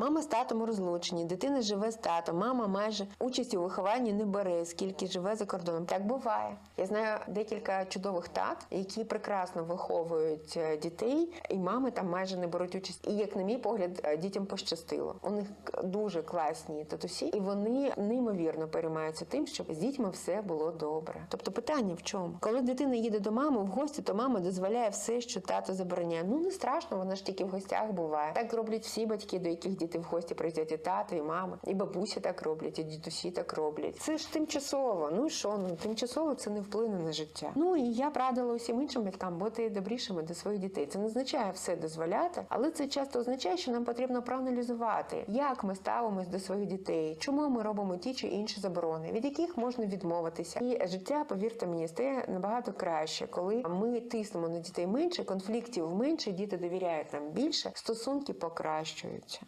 Мама з татом у розлученні, дитина живе з татом, мама майже участь у вихованні не бере, скільки живе за кордоном. Так буває. Я знаю декілька чудових тат, які прекрасно виховують е, дітей, і мами там майже не беруть участь. І як на мій погляд, е, дітям пощастило. У них дуже класні татусі, і вони неймовірно переймаються тим, щоб з дітьми все було добре. Тобто питання в чому? Коли дитина їде до мами в гості, то мама дозволяє все, що тато забороняє. Ну не страшно, вона ж тільки в гостях буває. Так роблять всі батьки, до яких діти в гості приїздять і тато, і мама, і бабусі так роблять, і дідусі так роблять. Це ж тимчасово. Ну і що? Ну тимчасово це не вплине на життя. Ну і я б радила усім іншим батькам бути добрішими до своїх дітей. Це не означає все дозволяти, але це часто означає, що нам потрібно проаналізувати, як ми ставимось до своїх дітей, чому ми робимо ті чи інші заборони, від яких можна відмовитися. І життя, повірте мені, стає набагато краще, коли ми тиснемо на дітей менше, конфліктів менше, діти довіряють нам більше, стосунки покращуються.